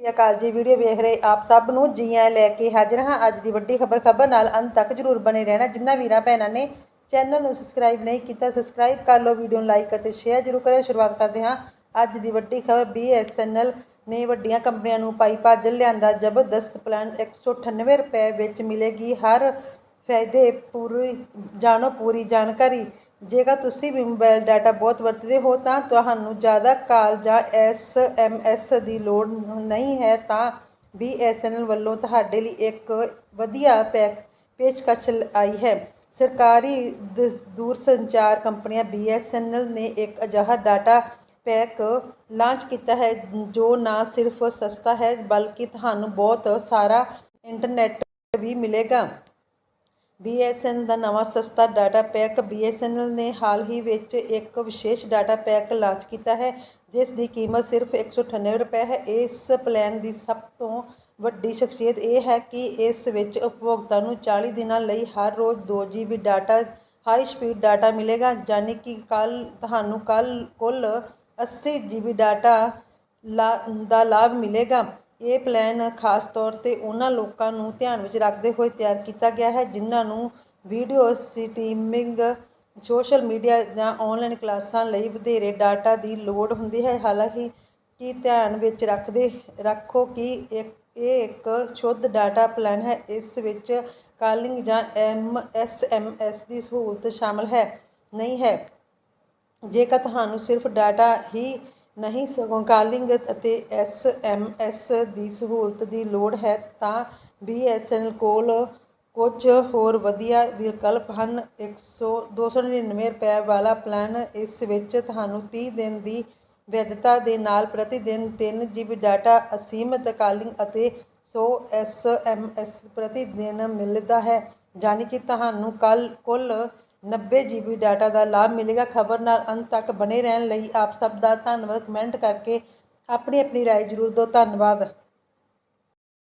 ਸ਼੍ਰੀ ਅਕਾਲ ਜੀ ਵੀਡੀਓ ਵੇਖ ਰਹੇ ਆਪ ਸਭ ਨੂੰ ਜੀ ਆਇਆਂ ਲੈ ਕੇ ਹਾਜ਼ਰ ਹਾਂ। ਅੱਜ ਦੀ ਵੱਡੀ ਖਬਰ ਖਬਰ ਨਾਲ ਅੰਤ ਤੱਕ ਜਰੂਰ ਬਣੇ ਰਹਿਣਾ। ਜਿੰਨਾ ਵੀਰਾਂ ਭੈਣਾਂ ਨੇ ਚੈਨਲ ਨੂੰ ਸਬਸਕ੍ਰਾਈਬ ਨਹੀਂ ਕੀਤਾ ਸਬਸਕ੍ਰਾਈਬ ਕਰ ਲਓ ਵੀਡੀਓ ਨੂੰ ਲਾਈਕ ਅਤੇ ਸ਼ੇਅਰ ਜਰੂਰ ਕਰਿਓ। ਸ਼ੁਰੂਆਤ ਕਰਦੇ ਹਾਂ ਅੱਜ ਦੀ ਵੱਡੀ ਖਬਰ। BSNL ਨੇ ਵੱਡੀਆਂ ਕੰਪਨੀਆਂ ਨੂੰ ਪਾਈ ਭਾਜਲ, ਲਿਆਂਦਾ ਜ਼ਬਰਦਸਤ ਪਲਾਨ 198 ਰੁਪਏ ਵਿੱਚ ਮਿਲੇਗੀ ਹਰ ਫਾਇਦੇ ਪੂਰੀ ਜਾਣੋ, ਪੂਰੀ ਜਾਣਕਾਰੀ। ਜੇਕਰ ਤੁਸੀਂ ਵੀ ਮੋਬਾਈਲ ਡਾਟਾ ਬਹੁਤ ਵਰਤਦੇ ਹੋ, ਤਾਂ ਤੁਹਾਨੂੰ ਜ਼ਿਆਦਾ ਕਾਲ ਜਾਂ ਐਸ ਦੀ ਲੋੜ ਨਹੀਂ ਹੈ, ਤਾਂ BSNL ਵੱਲੋਂ ਤੁਹਾਡੇ ਲਈ ਇੱਕ ਵਧੀਆ ਪੈਕ ਪੇਸ਼ਕਸ਼ ਆਈ ਹੈ। ਸਰਕਾਰੀ ਦ- ਦੂਰਸੰਚਾਰ ਕੰਪਨੀਆਂ BSNL ਨੇ ਇੱਕ ਅਜਿਹਾ ਡਾਟਾ ਪੈਕ ਲਾਂਚ ਕੀਤਾ ਹੈ, ਜੋ ਨਾ ਸਿਰਫ ਸਸਤਾ ਹੈ, ਬਲਕਿ ਤੁਹਾਨੂੰ ਬਹੁਤ ਸਾਰਾ ਇੰਟਰਨੈਟ ਵੀ ਮਿਲੇਗਾ। BSNL ਦਾ ਨਵਾਂ ਸਸਤਾ ਡਾਟਾ ਪੈਕ BSNL ਨੇ ਹਾਲ ਹੀ ਵਿੱਚ ਇੱਕ ਵਿਸ਼ੇਸ਼ ਡਾਟਾ ਪੈਕ ਲਾਂਚ ਕੀਤਾ ਹੈ, ਜਿਸ ਦੀ ਕੀਮਤ ਸਿਰਫ 198 ਰੁਪਏ ਹੈ। ਇਸ ਪਲਾਨ ਦੀ ਸਭ ਤੋਂ ਵੱਡੀ ਸ਼ਖਸੀਅਤ ਇਹ ਹੈ ਕਿ ਇਸ ਵਿੱਚ ਉਪਭੋਗਤਾ ਨੂੰ 40 ਦਿਨਾਂ ਲਈ ਹਰ ਰੋਜ਼ 2 GB data, high speed data ਮਿਲੇਗਾ, ਯਾਨੀ ਕਿ ਕੱਲ ਤੁਹਾਨੂੰ ਕੱਲ ਕੁੱਲ 80 GB ਡਾਟਾ ਲਾ, ਦਾ ਲਾਭ ਮਿਲੇਗਾ। ਇਹ ਪਲੈਨ ਖਾਸ ਤੌਰ ਤੇ ਉਹਨਾਂ ਲੋਕਾਂ ਨੂੰ ਧਿਆਨ ਵਿੱਚ ਰੱਖਦੇ ਹੋਏ ਤਿਆਰ ਕੀਤਾ ਗਿਆ ਹੈ, ਜਿਨ੍ਹਾਂ ਨੂੰ ਵੀਡੀਓ ਸਟ੍ਰੀਮਿੰਗ, ਸੋਸ਼ਲ ਮੀਡੀਆ ਜਾਂ ਆਨਲਾਈਨ ਕਲਾਸਾਂ ਲਈ ਵਧੇਰੇ ਡਾਟਾ ਦੀ ਲੋੜ ਹੁੰਦੀ ਹੈ। ਹਾਲਾਂਕਿ ਕੀ ਧਿਆਨ ਵਿੱਚ ਰੱਖਦੇ, ਰੱਖੋ ਕਿ ਇੱਕ ਇਹ ਇੱਕ ਸ਼ੁੱਧ ਡਾਟਾ ਪਲਾਨ ਹੈ, ਇਸ ਵਿੱਚ ਕਾਲਿੰਗ ਜਾਂ ਐਮ, ਐਸ ਐਮ ਐਸ ਦੀ ਸਹੂਲਤ ਸ਼ਾਮਲ ਹੈ, ਨਹੀਂ ਹੈ। ਜੇਕਰ ਤੁਹਾਨੂੰ ਸਿਰਫ ਡਾਟਾ ਹੀ ਨਹੀਂ ਸਗੋਂ ਕਾਲਿੰਗ ਅਤੇ ਐਸ ਐਮ ਐਸ ਦੀ ਸਹੂਲਤ ਦੀ ਲੋੜ ਹੈ, ਤਾਂ BSNL ਕੋਲ ਕੁਝ ਹੋਰ ਵਧੀਆ ਵਿਕਲਪ ਹਨ। 100 299 ਰੁਪਏ ਵਾਲਾ ਪਲਾਨ ਇਸ ਵਿੱਚ ਤੁਹਾਨੂੰ 30 ਦਿਨ ਦੀ ਵੈਧਤਾ ਦੇ ਨਾਲ ਪ੍ਰਤੀ ਦਿਨ 3 GB ਡਾਟਾ, ਅਸੀਮਿਤ ਕਾਲਿੰਗ ਅਤੇ 100 SMS ਪ੍ਰਤੀ ਦਿਨ ਮਿਲਦਾ ਹੈ। ਯਾਨੀ ਕਿ ਤੁਹਾਨੂੰ ਕੱਲ ਕੁੱਲ 90 GB ਡਾਟਾ ਦਾ ਲਾਭ ਮਿਲੇਗਾ ਖਬਰ ਨਾਲ ਅੰਤ ਤੱਕ ਬਣੇ ਰਹਿਣ ਲਈ ਆਪ ਸਭ ਦਾ ਧੰਨਵਾਦ ਕਮੈਂਟ ਕਰਕੇ ਆਪਣੀ ਆਪਣੀ رائے ਜ਼ਰੂਰ ਦਿਓ ਧੰਨਵਾਦ